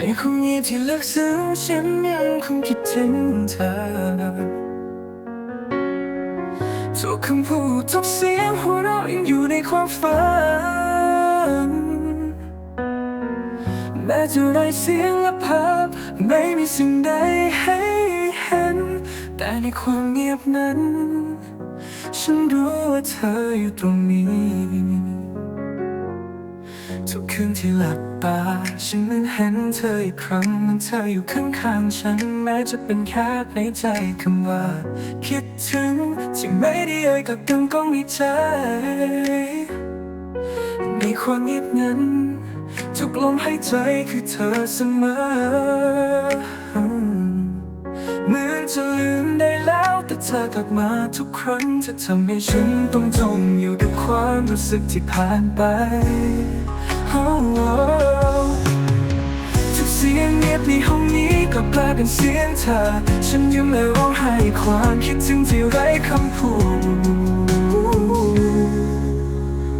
ในความเงียบที่ลึกซึ้งฉันยังคงคิดถึงเธอทุกคำพูดทุกเสียงหัวเราะยังอยู่ในความฝัน แม้จะไร้เสียงและภาพไม่มีสิ่งใดให้เห็น แต่ในความเงียบนั้น ฉันรู้ว่าเธออยู่ตรงนี้ คืนที่หลับตา ฉันนั้นเห็นเธออีกครั้งมันเธออยู่ข้างๆฉันแม้จะเป็นแค่ในใจคำว่า คิดถึงที่ไม่ได้เอ่ยกับดังก้องในใจในความเงียบนั้นทุกลมหายใจคือเธอเสมอเหมือนจะลืมได้แล้วแต่เธอกลับมาทุกครั้งจะทำให้ฉันต้องจมอยู่กับความรู้สึกที่ผ่านไป ทุกเสียงเงียบในห้องนี้ก็กลายเป็นเสียงเธอ ฉันยังไม่ร้องไห้ความคิดถึงที่ไร้คำพูด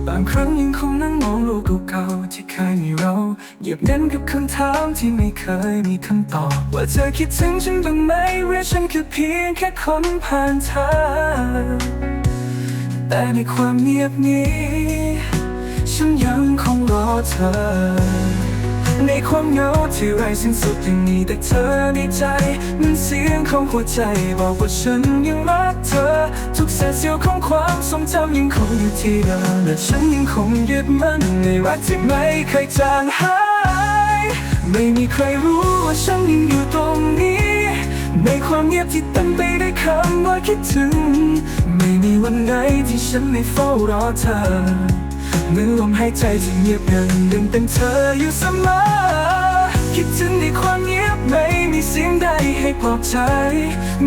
บางครั้งยังคงนั่งมองโลกเก่าๆที่เคยมีเราเหยียบเน้นกับคำถามที่ไม่เคยมีคำตอบ ว่าเธอคิดถึงฉันบ้างไหมหรือฉันแค่เพียงแค่คนผ่านทางแต่ในความเงียบนี้ ฉันยังคง เธอ ในความเหงาที่ไร้สิ้นสุดยังมีแต่เธอในใจมันเสียงของหัวใจบอกว่าฉันยังรักเธอ ทุกเศษเสี้ยวของความทรงจำยังคงอยู่ที่เดิมและฉันยังคงยึดมั่นในรักที่ไม่เคยจางหาย ไม่มีใครรู้ว่าฉันยังอยู่ตรงนี้ ในความเงียบที่เต็มไปด้วยคำว่าคิดถึง ไม่มีวันไหนที่ฉันไม่เฝ้ารอเธอ เหมือนลมหายใจที่เงียบงันดึงเป็นเธออยู่เสมอ คิดถึงในความเงียบไม่มีเสียงใดให้ปลอบใจ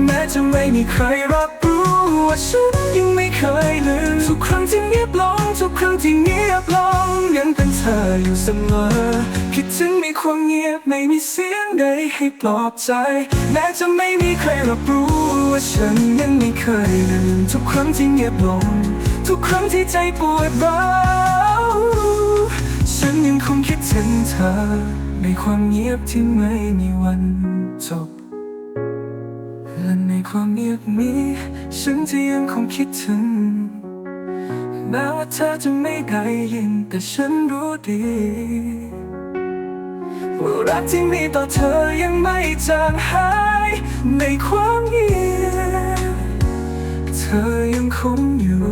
แม้จะไม่มีใครรับรู้ว่าฉันยังไม่เคยลืมทุกครั้งที่เงียบลงทุกครั้งที่เงียบลงยังเป็นเธออยู่เสมอ คิดถึงในความเงียบไม่มีเสียงใดให้ปลอบใจ แม้จะไม่มีใครรับรู้ว่าฉันยังไม่เคยลืมทุกครั้งที่เงียบลง ทุกครั้งที่ใจปวดร้าว ถึงเธอ ในความเงียบที่ไม่มีวันจบ และในความเงียบนี้ ฉันจะยังคงคิดถึงแม้ว่าเธอจะไม่ได้ยินแต่ฉันรู้ดีว่ารักที่มีต่อเธอยังไม่จางหาย ในความเงียบ เธอยังคงอยู่